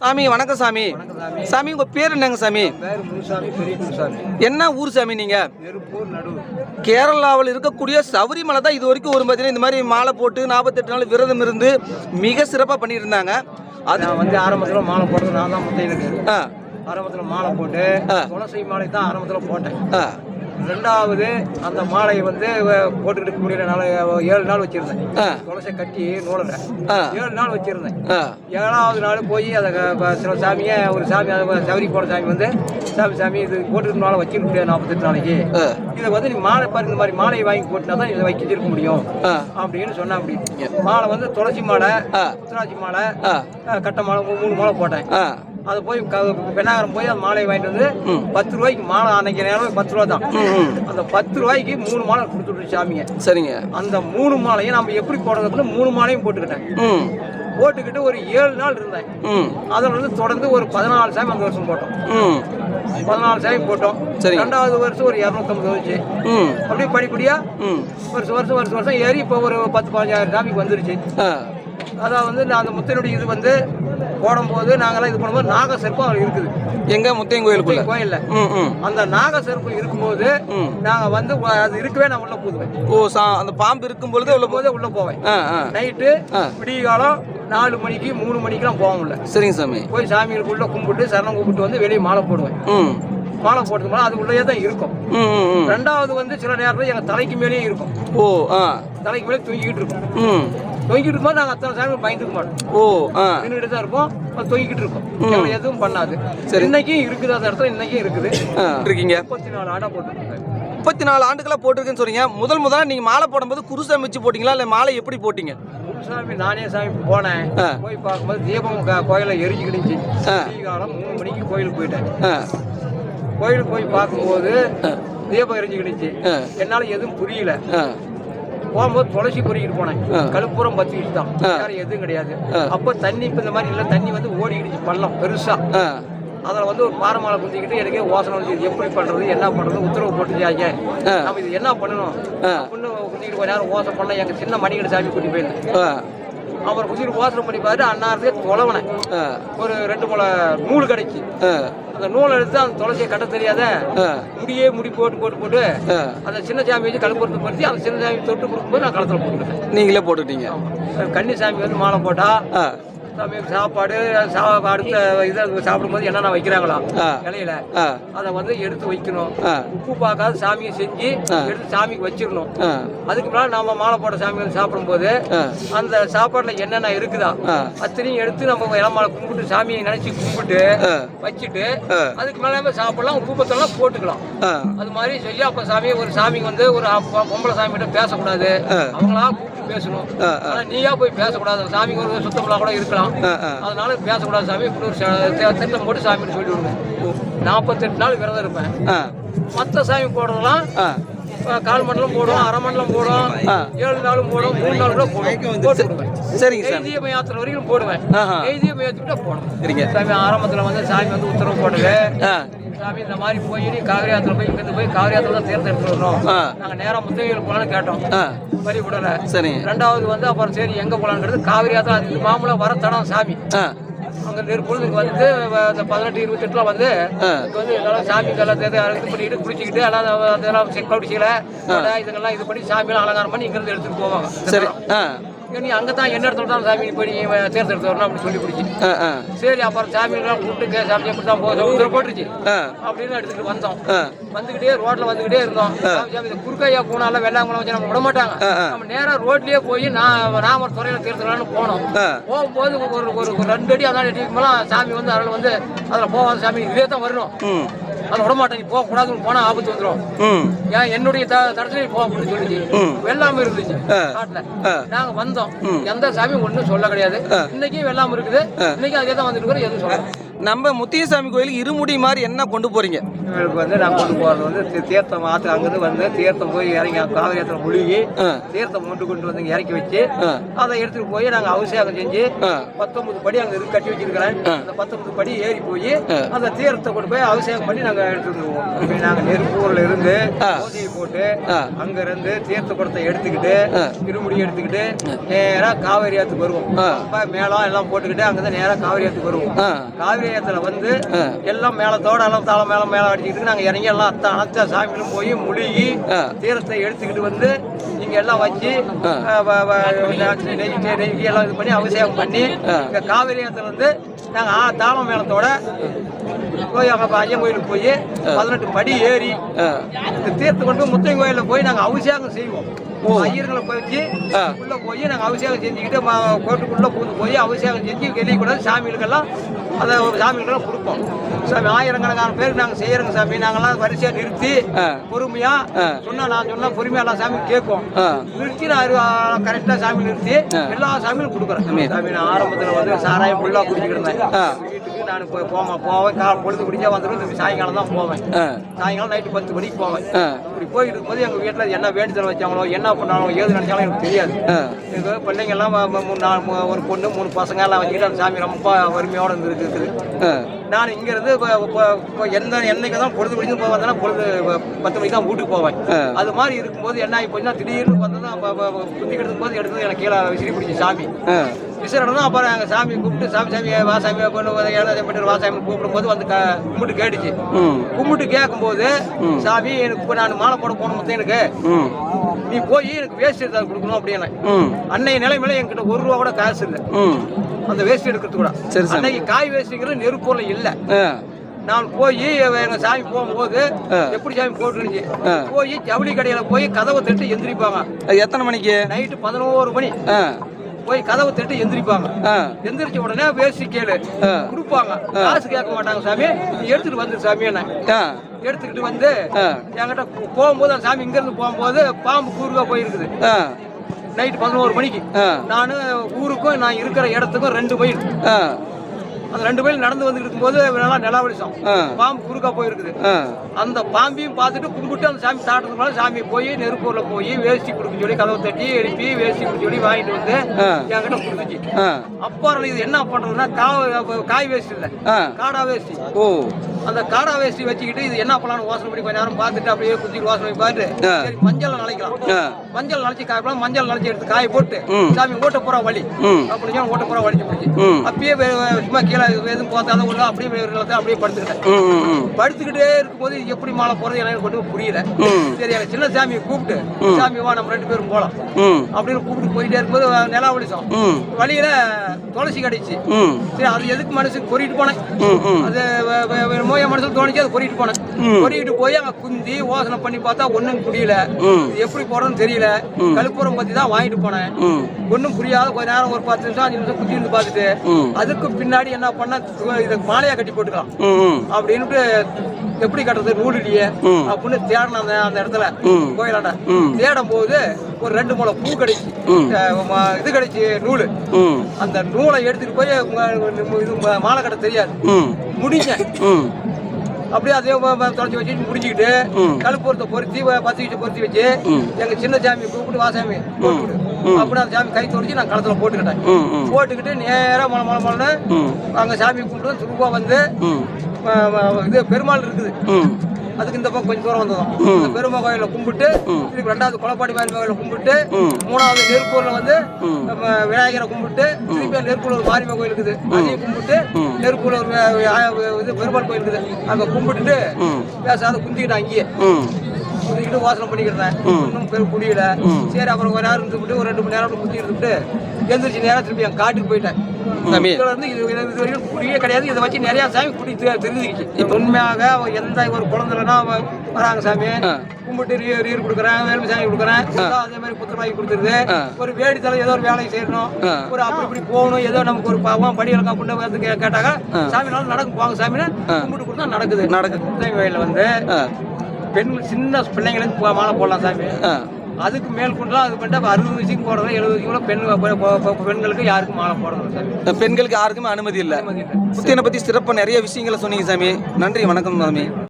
சாமி வணக்கம் சாமி. சாமி. உங்க பேர் என்னங்க சாமி? என்ன ஊர் சாமி நீங்க? கேரளாவில் இருக்கக்கூடிய சபரிமலை தான் இது வரைக்கும் ஒரு பார்த்தீங்கன்னா இந்த மாதிரி மாலை போட்டு நாற்பத்தெட்டு நாள் விரதம் இருந்து மிக சிறப்பாக பண்ணியிருந்தாங்க. அது வந்து ஆரம்பத்தில் மாலை போட்டது நான் தான் முத்தையிலுக்கு ஆரம்பத்தில் மாலை போட்டு. துளசி மாலை தான் ஆரம்பத்தில் போட்டேன். ரெண்டாவது அந்த மாலையை வந்து போட்டுக்கிட்டு முடியல நாள் ஏழு நாள் வச்சிருந்தேன். துளசி கட்டி நூலில் ஆ. ஏழு நாள் வச்சிருந்தேன். ஏழாவது நாள் போய் அதை சில சாமியை ஒரு சாமி அதை சவரி போட சாமி வந்து சாமி சாமி இது போட்டுக்கிட்டு நாளை வச்சிருக்க நாற்பத்தெட்டு நாளைக்கு. இதை வந்து நீ மாலை பாரு இந்த மாதிரி மாலையை வாங்கி போட்டுனா தான் இதை வைக்கிச்சிருக்க முடியும். அப்படின்னு சொன்னா அப்படி. மாலை வந்து துளசி மாலை உத்தராட்சி மாலை கட்ட மாலை மூணு மாலை போட்டேன். அதை போய் பெண்ணாகரம் போய் அந்த மாலையை வாங்கிட்டு வந்து. பத்து ரூபாய்க்கு மாலை அன்னைக்கு நேரம் பத்து ரூபா தான். அந்த பத்து ரூபாய்க்கு மூணு மாலை கொடுத்துட்டு சாமிங்க. சரிங்க. அந்த மூணு மாலையும் நம்ம எப்படி போடுறதுன்னு மூணு மாலையும் போட்டுக்கிட்டேன். ம். போட்டுக்கிட்டு ஒரு ஏழு நாள் இருந்தேன். ம். அதில் வந்து தொடர்ந்து ஒரு பதினாலு சாமி அந்த வருஷம் போட்டோம். ம். பதினாலு சாமி போட்டோம். சரிங்க. ரெண்டாவது வருஷம் ஒரு இரநூத்தம்பது வந்துச்சு. அப்படியே படிப்படியா ம். வருஷம் வருஷம் வருஷம் வருஷம் ஏறி இப்போ ஒரு பத்து பதினஞ்சாயிரம் சாமிக்கு வந்துருச்சு. அதான் வந்து நான் அந்த முத்தினுடைய இது வந்து போடும்போது நாங்கெல்லாம் இது பண்ணும்போது நாக சிற்பம் இருக்குது. எங்க? முத்தையன் கோயிலுக்குள்ள? கோயில்ல. அந்த நாக சிற்பம் இருக்கும்போது. நாங்க வந்து அது இருக்கவே நான் உள்ள போதுவேன். ஓ சா அந்த பாம்பு இருக்கும் பொழுது உள்ள போதே உள்ள போவேன். நைட்டு. விடிய காலம் நாலு மணிக்கு மூணு மணிக்கெல்லாம் போக முடியல. சரிங்க சாமி. போய் சாமிகளுக்குள்ள கும்பிட்டு சரணம் கும்பிட்டு வந்து வெளியே மாலை போடுவேன். மாலை போட்டது மேலே அது உள்ளே தான் இருக்கும். ரெண்டாவது வந்து சில நேரத்தில் எங்கள் தலைக்கு மேலேயே இருக்கும். ஓ தலைக்கு மேலே தூங்கிக்கிட்டு இருக்கும். தொங்கிட்டு இருக்கும்போது நாங்கள் அத்தனை சாமி பயந்துக்க மாட்டோம். ஓ ஆ. நின்றுட்டு தான் இருப்போம். அது தொங்கிக்கிட்டு இருக்கும். எங்களை எதுவும் பண்ணாது. சரி. இன்னைக்கும் இருக்குது அந்த இடத்துல? இன்னைக்கும் இருக்குது. இருக்கீங்க. முப்பத்தி நாலு ஆடா போட்டுருக்கேன் முப்பத்தி நாலு ஆண்டுகளா போட்டிருக்குன்னு சொன்னீங்க. முதல் முதல்ல நீங்க மாலை போடும்போது குருசாமி வச்சு போட்டீங்களா? இல்ல மாலை எப்படி போட்டீங்க? சாமி நானே சாமி போனேன். போய் பார்க்கும்போது தீபம் கோயில எரிஞ்சுக்கிடுச்சு. காலம் மூணு மணிக்கு கோயிலுக்கு போயிட்டேன். கோயிலுக்கு போய் பார்க்கும்போது. தீபம் எரிஞ்சுக்கிடுச்சு. என்னால எதுவும் புரியல. போகும்போது துளசி பொறிக்கிட்டு போனேன். கழுப்புறம் பத்திக்கிட்டு தான் ஆ. வேற எதுவும் கிடையாது. அப்போ தண்ணி இப்போ இந்த மாதிரி இல்லை தண்ணி வந்து ஓடிக்கிடுச்சு பள்ளம் பெருசா. அதில் வந்து ஒரு பாறை குந்திக்கிட்டு எனக்கே யோசனை வந்து இது எப்படி பண்ணுறது என்ன பண்ணுறது உத்தரவு போட்டுச்சாங்க ஆ. நம்ம இது என்ன பண்ணணும். அப்படின்னு குந்திக்கிட்டு கொஞ்ச நேரம் யோசனை பண்ண எங்கள் சின்ன மணிகண்ட சாமி கூட்டி போயிருந்தேன். அவர் குந்திக்கிட்டு யோசனை பண்ணி பார்த்து அன்னாரத்தையே தொலைவனேன். ஒரு ரெண்டு முளை நூல் ஆ. அந்த நூலை எடுத்து அந்த துளசியை கட்ட தெரியாத முடியே முடி போட்டு போட்டு போட்டு அந்த சின்ன சாமி வச்சு கழுப்புறத்து பறித்து அந்த சின்ன சாமி தொட்டு கொடுக்கும்போது நான் களத்தில் போட்டுக்கிட்டேன். நீங்களே போட்டுட்டீங்க கன்னி சாமி வந்து மாலை போட்டா ஆ சாமி சாப்பாடு அடுத்த இதை சாப்பிடும்போது என்னென்ன வைக்கிறாங்களா. இலையில அதை வந்து எடுத்து வைக்கணும் உப்பு பார்க்காத சாமியை செஞ்சு. எடுத்து சாமிக்கு வச்சிடணும் அதுக்கு மேலே நாம மாலை போட்ட சாமிகள் சாப்பிடும்போது ஆ அந்த சாப்பாடுல என்னென்ன இருக்குதா. அத்தனையும் எடுத்து நம்ம இளமாலை கும்பிட்டு சாமியை நினைச்சு கும்பிட்டு. வச்சுட்டு. அதுக்கு மேலே நம்ம சாப்பிடலாம் உப்பு பத்தெல்லாம் போட்டுக்கலாம் அது மாதிரி சொல்லி அப்ப சாமி ஒரு சாமிக்கு வந்து ஒரு பொம்பளை சாமி கிட்ட பேசக்கூடாது. அவங்களா கூப்பிட்டு பேசணும். நீயா போய் பேசக்கூடாது. சாமிக்கு ஒரு சுத்தம்லாம் கூட இருக்கலாம். அதனால பேசக்கூடாது சாமி. தி- திட்டம் போட்டு சாமின்னு சொல்லி விடுங்க. நாற்பத்தெட்டு நாள் விரதம் இருப்பேன். ஆ. மற்ற சாமி போடுறதெல்லாம் கால் மண்டலம் போடும் அரை மண்டலம் போடும் ஆ. ஏழு நாளும் போடும் மூணு நாள் கூட விடுவேன். சரிங்க சார். யாத்திரை வரைக்கும் போடுவேன். எய்திய யாத்திரை போடும் சரிங்க. சாமி ஆரம்பத்தில் வந்து சாமி வந்து உத்தரவு ஆ. சாமி இந்த மாதிரி போய் காவிரி ஆத்துல போய் இங்கிருந்து போய் காவிரி ஆத்துல தான் தேர்ந்தெடுத்து வரணும் ஆ. நாங்க நேரா முத்தகையில் போலான்னு கேட்டோம். வரி விடல. சரிங்க ரெண்டாவது வந்து அப்புறம் சரி எங்க போலான்றது காவிரி ஆத்துல அது மாமூலா வர தடம் சாமி அங்க நெருப்புல இங்க வந்து இந்த பதினெட்டு இருபத்தி எட்டுல வந்து வந்து இதெல்லாம் சாமி எல்லாம் இது பண்ணிட்டு குளிச்சுக்கிட்டு எல்லாம் அத- அதெல்லாம் கவுடிச்சிக்கல இதுங்கெல்லாம் இது பண்ணி சாமியெல்லாம் அலங்காரம் பண்ணி இங்க இருந்து எடுத்துட்டு போவாங்க. சரி. நீ அங்கே தான் என்ன இடத்துல தான் சாமி போய் நீ தேர்ந்தெடுத்து வரணும் அப்படின்னு சொல்லி பிடிச்சி. சரி அப்புறம் சாமியெல்லாம் கூப்பிட்டு சாமி எப்படி தான் போகுது உத்தரவு போட்டுருச்சு. ஆ. அப்படின்னு எடுத்துட்டு வந்தோம். ஆ. வந்துகிட்டே ரோட்ல வந்துகிட்டே இருந்தோம். சாமி, இந்த குறுக்கையா போனால வெள்ளாங்குளம் வச்சு நம்ம விட மாட்டாங்க. நம்ம நேரா ரோட்லயே போய் நான் ராமர் துறையில தீர்த்தலாம்னு போனோம். போகும்போது ஒரு ஒரு ரெண்டு அடி அதான் அடி மேலாம் சாமி வந்து அதில் வந்து அதில் போகாத சாமி இதே தான் வரணும் ம் அதை விட மாட்டேன் நீ போக கூடாதுன்னு போனா ஆபத்து வந்துடும் ஏன் என்னுடைய த தடத்துல போக அப்படின்னு சொல்லிச்சு. வெள்ளாம இருந்துச்சு. காட்டுல. ஆ. நாங்க வந்தோம். எந்த சாமியும் ஒண்ணும் சொல்ல கிடையாது. இன்னைக்கும் வெள்ளாம இருக்குது. இன்னைக்கு அதே தான் வந்துட்டு இருக்கிறோம் எதுவும் சொல்ல நம்ம முத்தியசாமி கோயிலுக்கு இருமுடி மாதிரி என்ன கொண்டு போறீங்க இவங்களுக்கு வந்து நான் கொண்டு போகிறது வந்து தீ- தீர்த்தம் ஆற்று அங்கேருந்து வந்து தீர்த்தம் போய் இறங்கி காவிரி ஆற்றுல முழுகி ஆ. தீர்த்தம் கொண்டு கொண்டு வந்து இங்க இறக்கி வச்சு ஆ. அதை எடுத்துட்டு போய் நாங்கள் அபிஷேகம் செஞ்சு ஆ. பத்தொன்பது படி அங்கே இருக்கு கட்டி வச்சிருக்கிறேன் ஆ. அந்த பத்தொன்பது படி ஏறி போய் ஆ. அந்த தீர்த்தத்தை கொண்டு போய் அபிஷேகம் பண்ணி நாங்கள் எடுத்துட்டு இப்படி நாங்கள் நெருப்பூரில் இருந்து ஆ. போட்டு ஆ. அங்க இருந்து தீர்த்த குடத்தை எடுத்துக்கிட்டு ஆ. திருமுடி எடுத்துக்கிட்டு நேரா காவிரி ஆத்துக்கு வருவோம் ஆ. அப்ப மேளம் எல்லாம் போட்டுக்கிட்டு அங்கிருந்து நேரா காவிரி ஆத்துக்கு வருவோம் ஆ. காவிரி ஆத்துல வந்து. எல்லாம் மேளத்தோட எல்லாம் தாளம் மேளம் மேளம் அடிச்சுக்கிட்டு நாங்க இறங்கி எல்லாம் அத்த அனைத்த சாமிகளும் போய் முழுகி. தீரத்தை எடுத்துக்கிட்டு வந்து இங்க எல்லாம் வச்சு நெய் நெய் எல்லாம் இது பண்ணி அபிஷேகம் பண்ணி. இங்க காவிரி வந்து நாங்க ஆ, தாளம் மேளத்தோட அங்க ஐயன் கோயிலுக்கு போய் பதினெட்டு படி ஏறி தீர்த்து கொண்டு முத்தையன் கோயில்ல போய் நாங்க அபிஷேகம் செய்வோம் ஐயர்களை போய். உள்ள போய் நாங்க அபிஷேகம் செஞ்சுக்கிட்டு கோட்டுக்குள்ள பூந்து போய் அபிஷேகம் செஞ்சு வெளியே கூட சாமிகளுக்கெல்லாம் அதை சாமிகளுக்கெல்லாம் கொடுப்போம் சாமி ஆயிரக்கணக்கான பேருக்கு நாங்க செய்யறோங்க சாமி நாங்கெல்லாம் வரிசையா நிறுத்தி ஆ. பொறுமையா ஆ. சொன்னா நான் சொன்னா பொறுமையா எல்லாம் சாமி கேட்கும் ஆ. நிறுத்தி நான் கரெக்டா சாமி நிறுத்தி. எல்லா சாமியும் கொடுக்குறேன் சாமி நான் ஆரம்பத்துல வந்து சாராயம் ஃபுல்லா குடிச்சிட்டு இருந்தேன். வீட்டுக்கு நான் போய் போவேன் போவேன் பொழுது குடிச்சா வந்துடும் திருப்பி சாயங்காலம் தான் போவேன். சாயங்காலம் நைட்டு பத்து மணிக்கு போவேன். இப்படி போயிட்டு இருக்கும்போது எங்கள் வீட்டில் என்ன வேண்டுதல் வச்சாங்களோ என்ன பண்ணாங்களோ ஏது நினைச்சாலும் எனக்கு தெரியாது. எங்கள் பிள்ளைங்க எல்லாம் மூணு நாலு ஒரு பொண்ணு மூணு பசங்க எல்லாம் வச்சுக்கிட்டு அந்த சாமி ரொம்ப வறுமையோட இருந்து இருக்குது ஆ. நான் இங்கேருந்து இப்போ எந்த என்னைக்கு தான் பொழுது பிடிச்சு போய் வந்தேன்னா பொழுது பத்து மணிக்கு தான் வீட்டுக்கு போவேன். அது மாதிரி இருக்கும்போது என்ன ஆகி போச்சுன்னா திடீர்னு வந்து தான் குத்தி கிடக்கும் போது எடுத்து எனக்கு கீழே விசிறி பிடிச்சி சாமி ஆ. விசிறணும் அப்புறம் எங்கள் சாமி கூப்பிட்டு சாமி சாமி வா சாமி பொண்ணு ஏழாவது பட்டு வா சாமி கூப்பிடும்போது வந்து கும்பிட்டு கேட்டுச்சு. கும்பிட்டு கேட்கும்போது சாமி எனக்கு இப்போ நான் மாலை போட போன மொத்தம் எனக்கு. நீ போய் எனக்கு வேஸ்ட் எடுத்து கொடுக்கணும் அப்படின்னு. அன்னைய நிலைமையில என்கிட்ட ஒரு ரூபா கூட காசு இல்லை ம். அந்த வேஸ்ட் எடுக்கிறது கூட சரி. அன்னைக்கு காய் வேஸ்ட்டுங்கிறது நெருப்பொருள் இல்லை. நான் போய் எங்க சாமி போகும்போது. எப்படி சாமி போட்டுருந்துச்சு. போய் ஜவுளி கடையில போய் கதவை தட்டு எந்திரிப்பாங்க எத்தனை மணிக்கு நைட்டு பதினோரு மணி. போய் கதவை தட்டு எந்திரிப்பாங்க. எந்திரிச்ச உடனே வேஸ்ட் கேளு. கொடுப்பாங்க காசு கேட்க மாட்டாங்க சாமி நீ எடுத்துட்டு வந்து சாமி என்ன. எடுத்துக்கிட்டு வந்து. என்கிட்ட போகும்போது அந்த சாமி இங்கிருந்து போகும்போது பாம்பு கூறுகா போயிருக்குது ஆ. நைட் பதினோரு மணிக்கு. நான் ஊருக்கும் நான் இருக்கிற இடத்துக்கும் ரெண்டு மைல். அந்த ரெண்டு மைல் நடந்து வந்து இருக்கும்போது நல்லா நிலாவளிச்சோம் ஆ. பாம்பு குறுக்கா போயிருக்குது. அந்த பாம்பையும் பார்த்துட்டு கும்பிட்டு அந்த சாமி மேலே சாமி போய் நெருப்பூரில் போய் வேஷ்டி கொடுக்க சொல்லி கதவை தட்டி எழுப்பி வேஷ்டி கொடுக்க சொல்லி வாங்கிட்டு வந்து. என்கிட்ட கொடுத்துச்சு ஆ. அப்புறம் இது என்ன பண்றதுன்னா காய் வேஷ்டி இல்லை. காடா வேஷ்டி ஓ அந்த காடா வேஷ்டி வச்சுக்கிட்டு இது என்ன பண்ணலாம்னு யோசனை பண்ணி கொஞ்ச நேரம் பார்த்துட்டு அப்படியே பண்ணி பார்த்துட்டு ஆ. சரி மஞ்சள் நினைக்கலாம். மஞ்சள் நினைச்சு காயப்பலாம் மஞ்சள் நினைச்சு எடுத்து காய போட்டு. சாமி ஓட்ட போற வழி. அப்படின்னு ஓட்ட போற ம். அப்பயே சும்மா கீழே எதுவும் போத்தாத உள்ள அப்படியே வே- நிலத்துல அப்படியே படுத்துக்கிட்டேன். படுத்துக்கிட்டே இருக்கும்போது எப்படி மாலை போறது எனக்கு கொண்டு புரியல. சரி எங்க சின்ன சாமியை கூப்பிட்டு சாமி வா நம்ம ரெண்டு பேரும் போலாம். அப்படின்னு கூப்பிட்டு போயிட்டே இருக்கும்போது நிலா வலிச்சோம் ம். வழியில துளசி கிடைச்சு. சரி அது எதுக்கு மனசுக்கு பொறிட்டு போனேன். அது என் மனசுல தோணிச்சு அது பொறிட்டு போனேன் ம். பொறிட்டு போய் அங்க குந்தி யோசனை பண்ணி பார்த்தா ஒண்ணும் புரியல எப்படி போறதுன்னு தெரியல கழுப்புறம் பத்தி தான் வாங்கிட்டு போனேன் ம். ஒன்றும் புரியாத கொஞ்ச நேரம் ஒரு பத்து நிமிஷம் அஞ்சு நிமிஷம் குத்தி இருந்து பார்த்துட்டு. அதுக்கு பின்னாடி என்ன பண்ண இதை மாலையா கட்டி போட்டுக்கலாம். அப்படின்ட்டு எப்படி கட்டுறது நூல் இல்லையே. அப்படின்னு தேடின அந்த அந்த இடத்துல. கோயிலாண்ட. தேடும் போது ஒரு ரெண்டு மூளை பூ கிடைச்சு இது கிடைச்சு நூல். அந்த நூலை எடுத்துட்டு போய் இது மாலை கட்ட தெரியாது. முடிஞ்சேன். அப்படியே அதே தொலைச்சி வச்சு முடிச்சுக்கிட்டு. கழுப்பூரத்தை பொருத்தி பத்து வச்சு பொருத்தி வச்சு. எங்க சின்ன சாமி கூப்பிட்டு வாசாமி போட்டுவிடு அப்படி அந்த சாமி கை தொடச்சி நான் களத்துல போட்டுக்கிட்டேன். போட்டுக்கிட்டு நேரா மலை மலை மலைன்னு. அங்க சாமி கும்பிட்டு திருப்பா வந்து இது பெருமாள் இருக்குது. அதுக்கு இந்த பக்கம் கொஞ்சம் தூரம் வந்ததும். பெருமா கோயில கும்பிட்டு திருப்பி ரெண்டாவது குளப்பாடி மாதிரி கோயில கும்பிட்டு. மூணாவது நெருப்பூர்ல வந்து விநாயகரை கும்பிட்டு திருப்பி நெருப்பூர் ஒரு கோயில் இருக்குது. அதையும் கும்பிட்டு நெருப்பூர் ஒரு இது பெருமாள் கோயில் இருக்குது. அங்க கும்பிட்டுட்டு. பேசாத குந்திக்கிட்டேன் அங்கேயே குந்திக்கிட்டு வாசனை பண்ணிக்கிறேன் இன்னும் பெரு குடியில சரி அப்புறம் ஒரு நேரம் இருந்துட்டு ஒரு ரெண்டு மணி நேரம் குத்தி இருந்துட்டு எந்திரிச்சு நேரம் திருப்பி என் காட்டுக்கு போயிட்டேன். குடியே கிடையாது. இதை வச்சு நிறைய சாமி குடி தெரிஞ்சுக்கிச்சு. உண்மையாக எந்த ஒரு குழந்தைலனா அவன் வராங்க சாமி. கும்பிட்டு நீர் கொடுக்குறேன் வேலுமி சாமி கொடுக்குறேன். அதே மாதிரி புத்தர் வாங்கி கொடுத்துருது. ஒரு வேடி தலை ஏதோ ஒரு வேலையை செய்யணும். ஒரு அப்படி இப்படி போகணும். ஏதோ நமக்கு ஒரு பாவம் படி இலக்கா புண்ணு வந்து கே- கேட்டாங்க சாமினாலும் நடக்கும் போவாங்க சாமின்னு கும்பிட்டு கொடுத்தா நடக்குது. நடக்குது. கோயில்ல வந்து. பெண் சின்ன பிள்ளைங்களுக்கு மாலை போடலாம் சாமி. அதுக்கு மேல் கொண்டுலாம் அது பண்ணிட்டு அறுபது வயசுக்கு போடுறது எழுபது வயசுக்கு பெண் பெ- பெ- பெ- பெண்களுக்கு யாருக்கும் மாலை போடுறது சாமி. பெண்களுக்கு யாருக்குமே அனுமதி இல்லை. அனுமதி இல்லை. புத்தியனை பற்றி சிறப்பாக நிறைய விஷயங்களை சொன்னீங்க சாமி. நன்றி வணக்கம் சாமி.